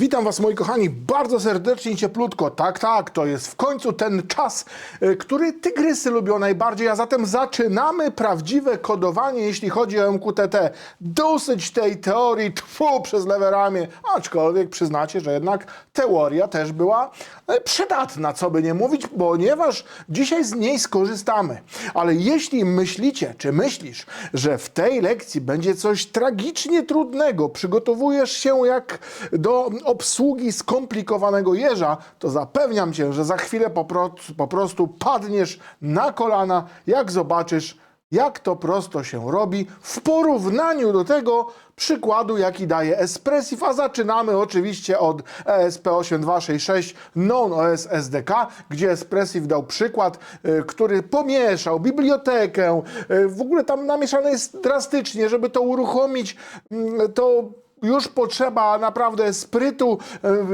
Witam Was, moi kochani, bardzo serdecznie i cieplutko. Tak, tak, to jest w końcu ten czas, y, który tygrysy lubią najbardziej, a zatem zaczynamy prawdziwe kodowanie, jeśli chodzi o MQTT. Dosyć tej teorii tfu przez lewe ramię, aczkolwiek przyznacie, że jednak teoria też była e, przydatna, co by nie mówić, ponieważ dzisiaj z niej skorzystamy. Ale jeśli myślicie, czy myślisz, że w tej lekcji będzie coś tragicznie trudnego, przygotowujesz się jak do obsługi skomplikowanego jeża, to zapewniam cię, że za chwilę po, pro, po prostu padniesz na kolana, jak zobaczysz, jak to prosto się robi w porównaniu do tego przykładu, jaki daje Espressif, a zaczynamy oczywiście od E ESP8266 Non-OS SDK, gdzie Espressif dał przykład, y, który pomieszał bibliotekę, y, w ogóle tam namieszane jest drastycznie, żeby to uruchomić, mm, to już potrzeba naprawdę sprytu.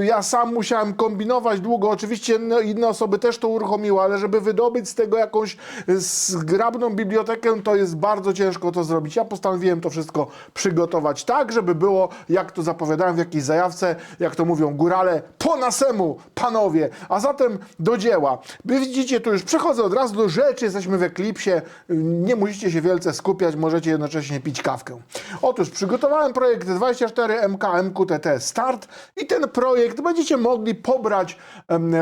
E, Ja sam musiałem kombinować długo. Oczywiście no, inne osoby też to uruchomiły, ale żeby wydobyć z tego jakąś zgrabną bibliotekę, to jest bardzo ciężko to zrobić. Ja postanowiłem to wszystko przygotować tak, żeby było, jak to zapowiadałem w jakiejś zajawce, jak to mówią górale, po nasemu, panowie. A zatem do dzieła. Wy widzicie, tu już przechodzę od razu do rzeczy. Jesteśmy w Eklipsie. Nie musicie się wielce skupiać, możecie jednocześnie pić kawkę. Otóż przygotowałem projekt 24MK MQTT Start i ten projekt będziecie mogli pobrać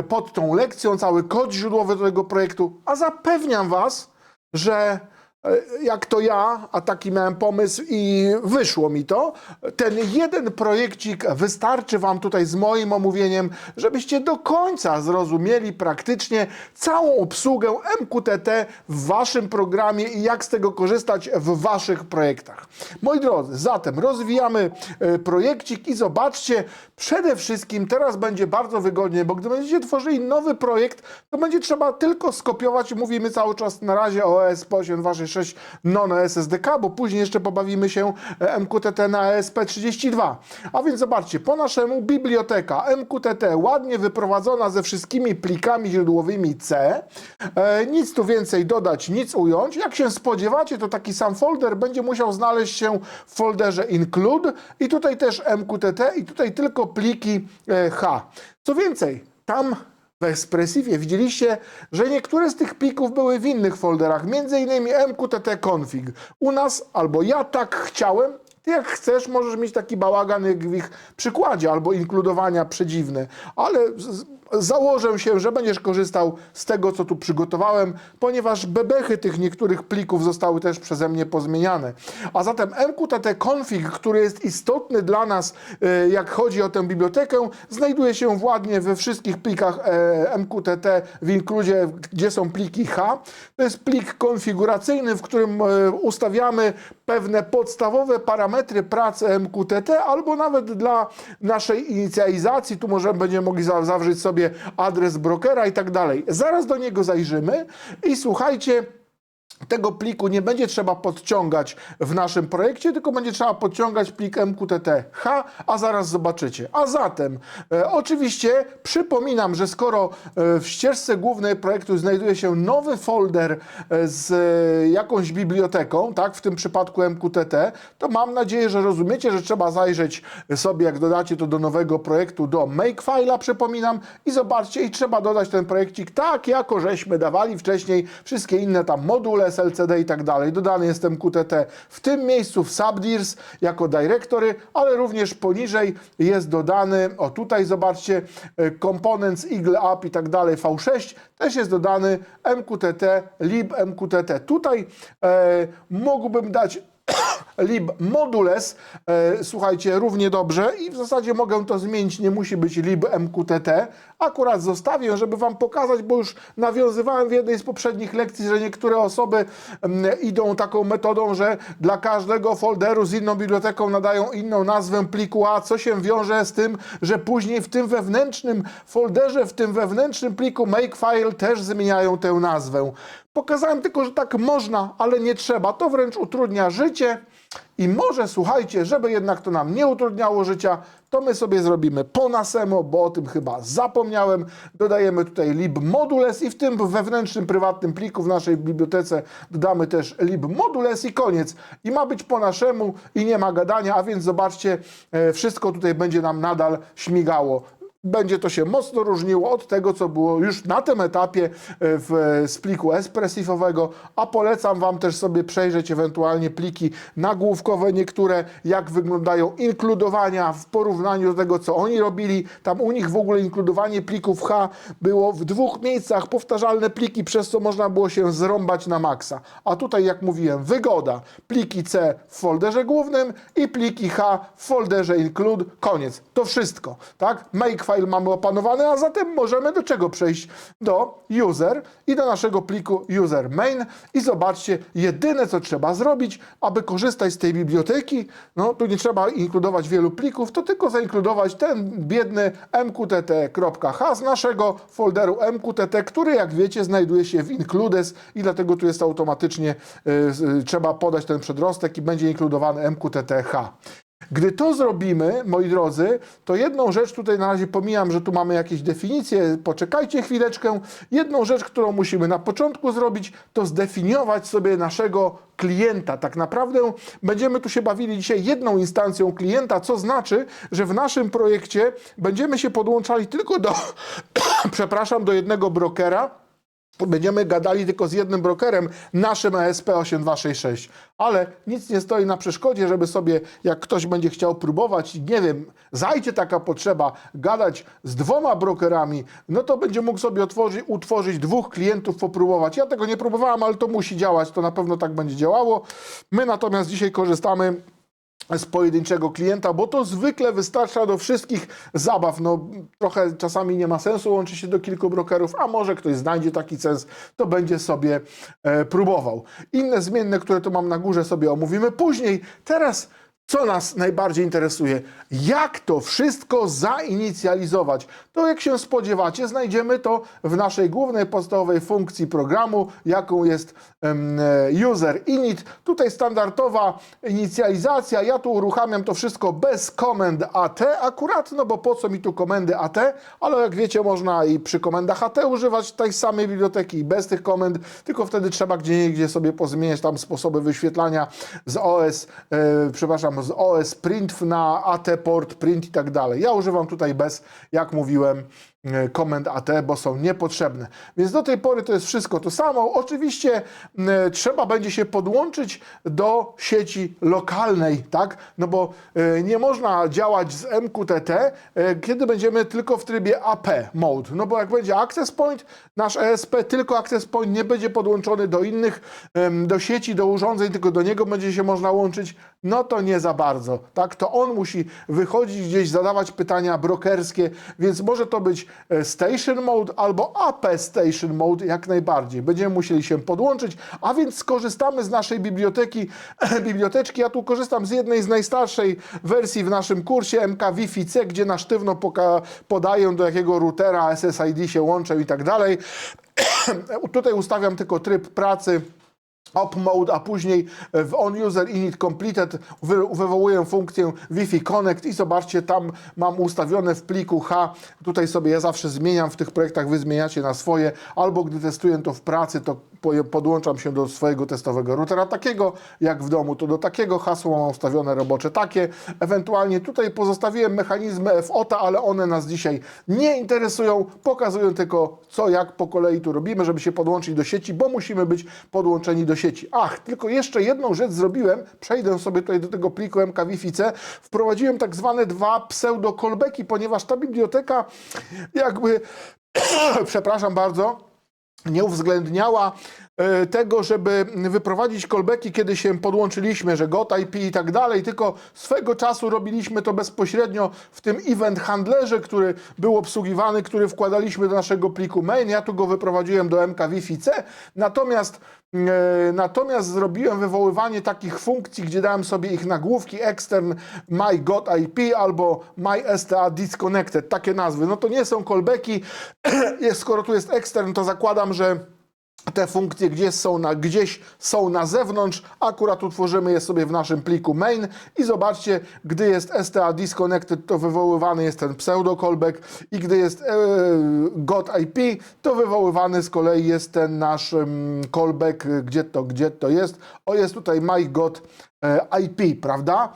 pod tą lekcją. Cały kod źródłowy do tego projektu, a zapewniam Was, że jak to ja, a taki miałem pomysł i wyszło mi to, ten jeden projekcik wystarczy Wam tutaj z moim omówieniem, żebyście do końca zrozumieli praktycznie całą obsługę MQTT w Waszym programie i jak z tego korzystać w Waszych projektach. Moi drodzy, zatem rozwijamy e, projekcik i zobaczcie, przede wszystkim teraz będzie bardzo wygodnie, bo gdy będziecie tworzyli nowy projekt, to będzie trzeba tylko skopiować, mówimy cały czas na razie o ESP8266 non-OS SDK, bo później jeszcze pobawimy się e, MQTT na ESP32. A więc zobaczcie, po naszemu biblioteka MQTT ładnie wyprowadzona ze wszystkimi plikami źródłowymi C. E, nic tu więcej dodać, nic ująć. Jak się spodziewacie, to taki sam folder będzie musiał znaleźć się w folderze include i tutaj też MQTT i tutaj tylko pliki e, H. Co więcej, tam Expressivie widzieliście, że niektóre z tych plików były w innych folderach, między innymi mqtt config. U nas albo ja tak chciałem, ty jak chcesz, możesz mieć taki bałagan jak w ich przykładzie, albo inkludowania przedziwne, ale założę się, że będziesz korzystał z tego, co tu przygotowałem, ponieważ bebechy tych niektórych plików zostały też przeze mnie pozmieniane. A zatem mqtt config, który jest istotny dla nas, e, jak chodzi o tę bibliotekę, znajduje się ładnie we wszystkich plikach e, mqtt w inkludzie, gdzie są pliki H. To jest plik konfiguracyjny, w którym e, ustawiamy pewne podstawowe parametry pracy MQTT, albo nawet dla naszej inicjalizacji, tu możemy będziemy mogli za- zawrzeć sobie adres brokera i tak dalej. Zaraz do niego zajrzymy i słuchajcie, tego pliku nie będzie trzeba podciągać w naszym projekcie, tylko będzie trzeba podciągać plik MQTT-H, a zaraz zobaczycie. A zatem, e, oczywiście przypominam, że skoro e, w ścieżce głównej projektu znajduje się nowy folder e, z e, jakąś biblioteką, tak, w tym przypadku MQTT, to mam nadzieję, że rozumiecie, że trzeba zajrzeć sobie, jak dodacie to do nowego projektu, do Makefile'a, przypominam, i zobaczcie, i trzeba dodać ten projekcik tak, jako żeśmy dawali wcześniej wszystkie inne tam module, SLCD i tak dalej. Dodany jest MQTT w tym miejscu w Subdirs jako dyrektory, ale również poniżej jest dodany, o tutaj zobaczcie, e, Components, Eagle App i tak dalej, V6, też jest dodany MQTT, lib MQTT. Tutaj e, mógłbym dać lib modules, e, słuchajcie, równie dobrze i w zasadzie mogę to zmienić, nie musi być lib mqtt. Akurat zostawię, żeby wam pokazać, bo już nawiązywałem w jednej z poprzednich lekcji, że niektóre osoby mm, idą taką metodą, że dla każdego folderu z inną biblioteką nadają inną nazwę pliku, a co się wiąże z tym, że później w tym wewnętrznym folderze, w tym wewnętrznym pliku makefile też zmieniają tę nazwę. Pokazałem tylko, że tak można, ale nie trzeba. To wręcz utrudnia życie. I może słuchajcie, żeby jednak to nam nie utrudniało życia, to my sobie zrobimy po nasemo, bo o tym chyba zapomniałem. Dodajemy tutaj lib modules i w tym wewnętrznym, prywatnym pliku w naszej bibliotece dodamy też lib modules i koniec. I ma być po naszemu i nie ma gadania, a więc zobaczcie, e, wszystko tutaj będzie nam nadal śmigało będzie to się mocno różniło od tego, co było już na tym etapie e, w, z pliku espresifowego, a polecam Wam też sobie przejrzeć ewentualnie pliki nagłówkowe niektóre, jak wyglądają inkludowania w porównaniu do tego, co oni robili. Tam u nich w ogóle inkludowanie plików H było w dwóch miejscach, powtarzalne pliki, przez co można było się zrąbać na maksa. A tutaj, jak mówiłem, wygoda. Pliki C w folderze głównym i pliki H w folderze include. Koniec. To wszystko, tak? Makefile mamy opanowany, a zatem możemy do czego przejść? Do user i do naszego pliku user main i zobaczcie, jedyne co trzeba zrobić, aby korzystać z tej biblioteki, no tu nie trzeba inkludować wielu plików, to tylko zainkludować ten biedny mqtt.h z naszego folderu mqtt, który jak wiecie znajduje się w includes i dlatego tu jest automatycznie, y, trzeba podać ten przedrostek i będzie inkludowany mqtt.h. Gdy to zrobimy, moi drodzy, to jedną rzecz tutaj na razie pomijam, że tu mamy jakieś definicje, poczekajcie chwileczkę. Jedną rzecz, którą musimy na początku zrobić, to zdefiniować sobie naszego klienta. Tak naprawdę będziemy tu się bawili dzisiaj jedną instancją klienta, co znaczy, że w naszym projekcie będziemy się podłączali tylko do, przepraszam, do jednego brokera, Będziemy gadali tylko z jednym brokerem, naszym ESP8266. Ale nic nie stoi na przeszkodzie, żeby sobie, jak ktoś będzie chciał próbować, nie wiem, zajdzie taka potrzeba, gadać z dwoma brokerami, no to będzie mógł sobie otworzyć, utworzyć dwóch klientów, popróbować. Ja tego nie próbowałem, ale to musi działać, to na pewno tak będzie działało. My natomiast dzisiaj korzystamy z pojedynczego klienta, bo to zwykle wystarcza do wszystkich zabaw. No, trochę czasami nie ma sensu łączyć się do kilku brokerów, a może ktoś znajdzie taki sens, to będzie sobie e, próbował. Inne zmienne, które tu mam na górze, sobie omówimy później. Teraz co nas najbardziej interesuje? Jak to wszystko zainicjalizować? To jak się spodziewacie, znajdziemy to w naszej głównej podstawowej funkcji programu, jaką jest user init. Tutaj standardowa inicjalizacja. Ja tu uruchamiam to wszystko bez komend AT akurat, no bo po co mi tu komendy AT? Ale jak wiecie, można i przy komendach AT używać tej samej biblioteki i bez tych komend, tylko wtedy trzeba gdzie sobie pozmieniać tam sposoby wyświetlania z OS, e, przepraszam, z OS print na AT port print i tak dalej. Ja używam tutaj bez, jak mówiłem, e, komend AT, bo są niepotrzebne. Więc do tej pory to jest wszystko to samo. Oczywiście m, trzeba będzie się podłączyć do sieci lokalnej, tak? No bo e, nie można działać z MQTT, e, kiedy będziemy tylko w trybie AP mode. No bo jak będzie access point, nasz ESP tylko access point nie będzie podłączony do innych, do sieci, do urządzeń, tylko do niego będzie się można łączyć, no to nie za bardzo, tak? To on musi wychodzić gdzieś, zadawać pytania brokerskie, więc może to być e, Station Mode albo AP Station Mode jak najbardziej. Będziemy musieli się podłączyć, a więc skorzystamy z naszej biblioteki, biblioteczki. Ja tu korzystam z jednej z najstarszej wersji w naszym kursie MK Wi-Fi C, gdzie na sztywno podaję do jakiego routera SSID się łączę i tak dalej. Tutaj ustawiam tylko tryb pracy op mode, a później w on user init completed wy, wywołuję funkcję Wi-Fi connect i zobaczcie, tam mam ustawione w pliku H, tutaj sobie ja zawsze zmieniam w tych projektach, wy zmieniacie na swoje, albo gdy testuję to w pracy, to po- podłączam się do swojego testowego routera. Takiego, jak w domu, to do takiego hasło mam ustawione robocze. Takie, ewentualnie tutaj pozostawiłem mechanizmy FOTA, ale one nas dzisiaj nie interesują, pokazują tylko co, jak po kolei tu robimy, żeby się podłączyć do sieci, bo musimy być podłączeni do sieci. Ach, tylko jeszcze jedną rzecz zrobiłem, przejdę sobie tutaj do tego pliku MK Wi-Fi C, wprowadziłem tak zwane dwa pseudo-callbacki, ponieważ ta biblioteka jakby, przepraszam bardzo, nie uwzględniała tego, żeby wyprowadzić callbacki, kiedy się podłączyliśmy, że GOT IP i tak dalej, tylko swego czasu robiliśmy to bezpośrednio w tym event handlerze, który był obsługiwany, który wkładaliśmy do naszego pliku main. Ja tu go wyprowadziłem do MK Wi-Fi C, natomiast e, Natomiast zrobiłem wywoływanie takich funkcji, gdzie dałem sobie ich nagłówki extern my got IP albo my STA disconnected, takie nazwy. No to nie są. Jest- Skoro tu jest extern, to zakładam, że te funkcje gdzieś są, na, gdzieś są na zewnątrz, akurat utworzymy je sobie w naszym pliku main i zobaczcie, gdy jest STA disconnected, to wywoływany jest ten pseudo callback i gdy jest e, got IP, to wywoływany z kolei jest ten nasz em, callback, gdzie to, gdzie to jest. O, jest tutaj my got e, IP, prawda?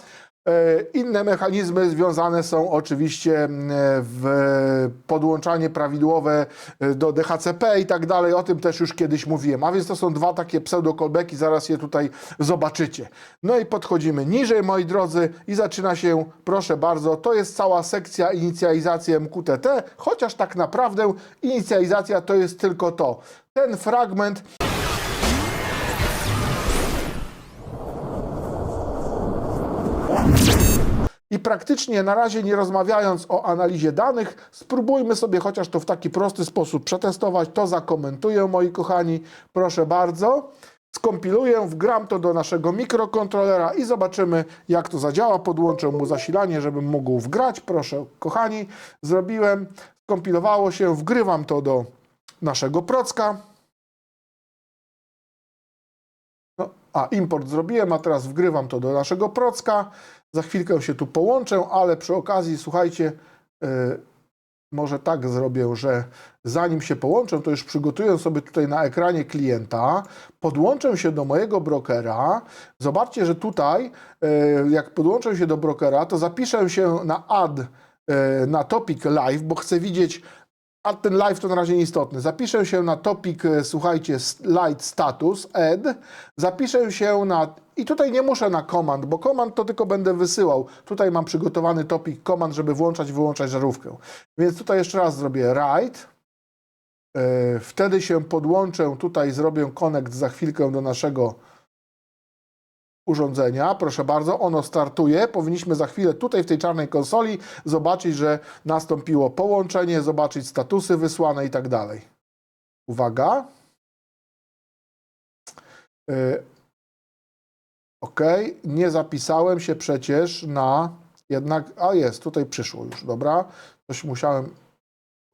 E, Inne mechanizmy związane są oczywiście m, w podłączanie prawidłowe e, do DHCP i tak dalej. O tym też już kiedyś mówiłem. A więc to są dwa takie pseudo-callbacki, zaraz je tutaj zobaczycie. No i podchodzimy niżej, moi drodzy, i zaczyna się, proszę bardzo, to jest cała sekcja inicjalizacji MQTT, chociaż tak naprawdę inicjalizacja to jest tylko to. Ten fragment praktycznie na razie nie rozmawiając o analizie danych, spróbujmy sobie chociaż to w taki prosty sposób przetestować. To zakomentuję, moi kochani, proszę bardzo. Skompiluję, wgram to do naszego mikrokontrolera i zobaczymy, jak to zadziała. Podłączę mu zasilanie, żebym mógł wgrać. Proszę, kochani, zrobiłem, skompilowało się, wgrywam to do naszego procka. No, a import zrobiłem, a teraz wgrywam to do naszego procka. Za chwilkę się tu połączę, ale przy okazji, słuchajcie, yy, może tak zrobię, że zanim się połączę, to już przygotuję sobie tutaj na ekranie klienta, podłączę się do mojego brokera. Zobaczcie, że tutaj, yy, jak podłączę się do brokera, to zapiszę się na add yy, na topic live, bo chcę widzieć a ten live to na razie nieistotny. Zapiszę się na topic, e, słuchajcie, light status, add. Zapiszę się na... I tutaj nie muszę na command, bo command to tylko będę wysyłał. Tutaj mam przygotowany topic command, żeby włączać wyłączać żarówkę. Więc tutaj jeszcze raz zrobię write. E, Wtedy się podłączę, tutaj zrobię connect za chwilkę do naszego urządzenia. Proszę bardzo, ono startuje. Powinniśmy za chwilę tutaj w tej czarnej konsoli zobaczyć, że nastąpiło połączenie, zobaczyć statusy wysłane i tak dalej. Uwaga. Y, OK, nie zapisałem się przecież na jednak, a jest, tutaj przyszło już, dobra. Coś musiałem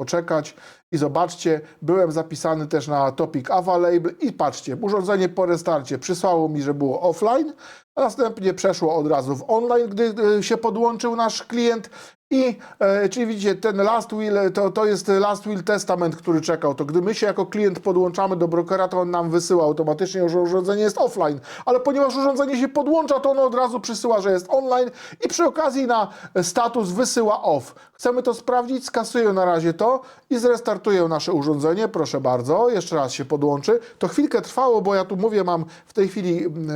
poczekać i zobaczcie, byłem zapisany też na topic available i patrzcie, urządzenie po restarcie przysłało mi, że było offline, a następnie przeszło od razu w online, gdy e, się podłączył nasz klient. I e, czyli widzicie, ten last will, to, to jest last will testament, który czekał, to gdy my się jako klient podłączamy do brokera, to on nam wysyła automatycznie, że urządzenie jest offline, ale ponieważ urządzenie się podłącza, to ono od razu przysyła, że jest online i przy okazji na status wysyła off. Chcemy to sprawdzić, skasuję na razie to i zrestartuję nasze urządzenie, proszę bardzo, jeszcze raz się podłączy. To chwilkę trwało, bo ja tu mówię, mam w tej chwili mm,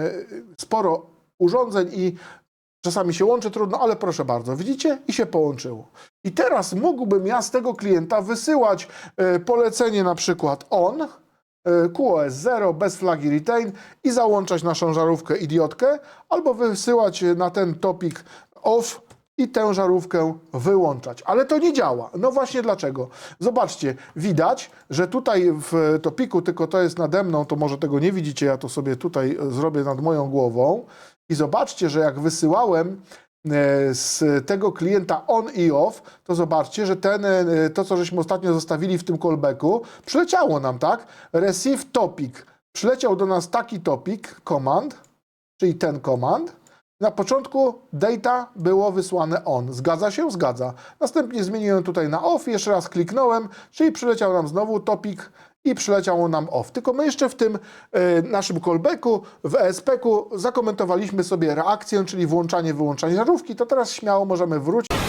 sporo urządzeń i czasami się łączy trudno, ale proszę bardzo, widzicie? I się połączyło. I teraz mógłbym ja z tego klienta wysyłać e, polecenie na przykład on, e, QoS 0 bez flagi retain i załączać naszą żarówkę idiotkę, albo wysyłać na ten topic off i tę żarówkę wyłączać. Ale to nie działa. No właśnie dlaczego? Zobaczcie, widać, że tutaj w topiku, tylko to jest nade mną, to może tego nie widzicie, ja to sobie tutaj e, zrobię nad moją głową. I zobaczcie, że jak wysyłałem e, z tego klienta on i off, to zobaczcie, że ten, e, to co żeśmy ostatnio zostawili w tym callbacku, przyleciało nam, tak? Receive topic. Przyleciał do nas taki topic, command, czyli ten command. Na początku data było wysłane on. Zgadza się? Zgadza. Następnie zmieniłem tutaj na off, jeszcze raz kliknąłem, czyli przyleciał nam znowu topic i przyleciało nam off. Tylko my jeszcze w tym e, naszym callbacku, w ESP-ku zakomentowaliśmy sobie reakcję, czyli włączanie, wyłączanie żarówki. To teraz śmiało możemy wrócić.